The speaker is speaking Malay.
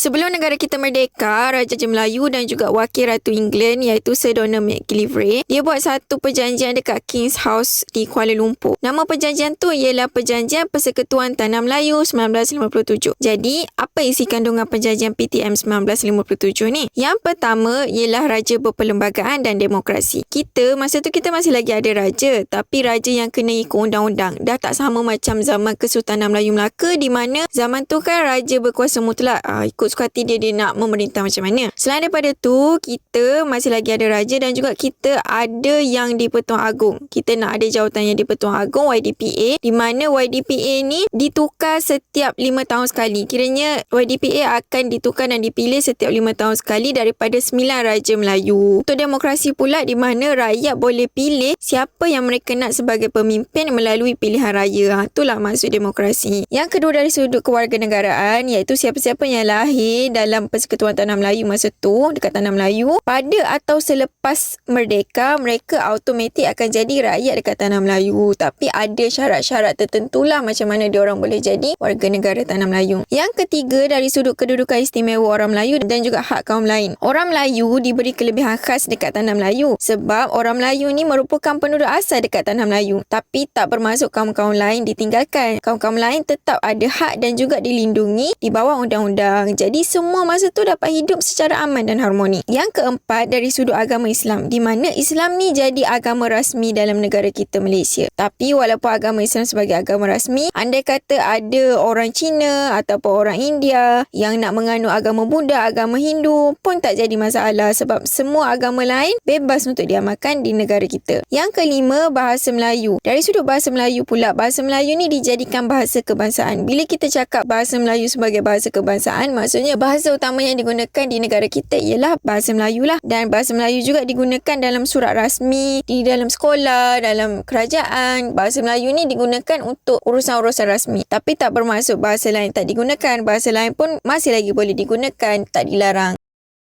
Sebelum negara kita merdeka, Raja Melayu dan juga Wakil Ratu England iaitu Sir Donald McGillivray, dia buat satu perjanjian dekat King's House di Kuala Lumpur. Nama perjanjian tu ialah Perjanjian Persekutuan Tanah Melayu 1957. Jadi, apa isi kandungan perjanjian PTM 1957 ni? Yang pertama ialah raja berperlembagaan dan demokrasi. Kita masa tu kita masih lagi ada raja, tapi raja yang kena ikut undang-undang. Dah tak sama macam zaman Kesultanan Melayu Melaka di mana zaman tu kan raja berkuasa mutlak. Uh, ikut suka hati dia dia nak memerintah macam mana. Selain daripada tu, kita masih lagi ada raja dan juga kita ada yang di Pertuan Agong. Kita nak ada jawatan yang di Pertuan Agong YDPA di mana YDPA ni ditukar setiap 5 tahun sekali. Kiranya YDPA akan ditukar dan dipilih setiap 5 tahun sekali daripada 9 raja Melayu. Untuk demokrasi pula di mana rakyat boleh pilih siapa yang mereka nak sebagai pemimpin melalui pilihan raya. Ha, itulah maksud demokrasi. Yang kedua dari sudut kewarganegaraan iaitu siapa-siapa yang lahir dalam Persekutuan Tanah Melayu masa tu dekat Tanah Melayu pada atau selepas merdeka mereka automatik akan jadi rakyat dekat Tanah Melayu. Tapi ada syarat-syarat tertentulah macam mana dia orang boleh jadi warga negara Tanah Melayu. Yang ketiga dari sudut kedudukan istimewa orang Melayu dan juga hak kaum lain. Orang Melayu diberi kelebihan khas dekat Tanah Melayu sebab orang Melayu ni merupakan penduduk asal dekat Tanah Melayu. Tapi tak bermaksud kaum-kaum lain ditinggalkan. Kaum-kaum lain tetap ada hak dan juga dilindungi di bawah undang-undang. Jadi semua masa tu dapat hidup secara aman dan harmoni. Yang keempat dari sudut agama Islam di mana Islam ni jadi agama rasmi dalam negara kita Malaysia. Tapi walaupun agama Islam sebagai agama rasmi, andai kata ada orang Cina ataupun orang India yang nak menganut agama Buddha, agama Hindu pun tak jadi masalah sebab semua agama lain bebas untuk diamalkan di negara kita. Yang kelima, bahasa Melayu. Dari sudut bahasa Melayu pula, bahasa Melayu ni dijadikan bahasa kebangsaan. Bila kita cakap bahasa Melayu sebagai bahasa kebangsaan, maksudnya bahasa utama yang digunakan di negara kita ialah bahasa Melayu lah. Dan bahasa Melayu juga digunakan dalam surat rasmi, di dalam sekolah, dalam kerajaan. Bahasa Melayu ni digunakan untuk urusan-urusan rasmi. Tapi tak bermaksud bahasa lain tak digunakan. Bahasa lain pun masih lagi boleh digunakan, tak dilarang.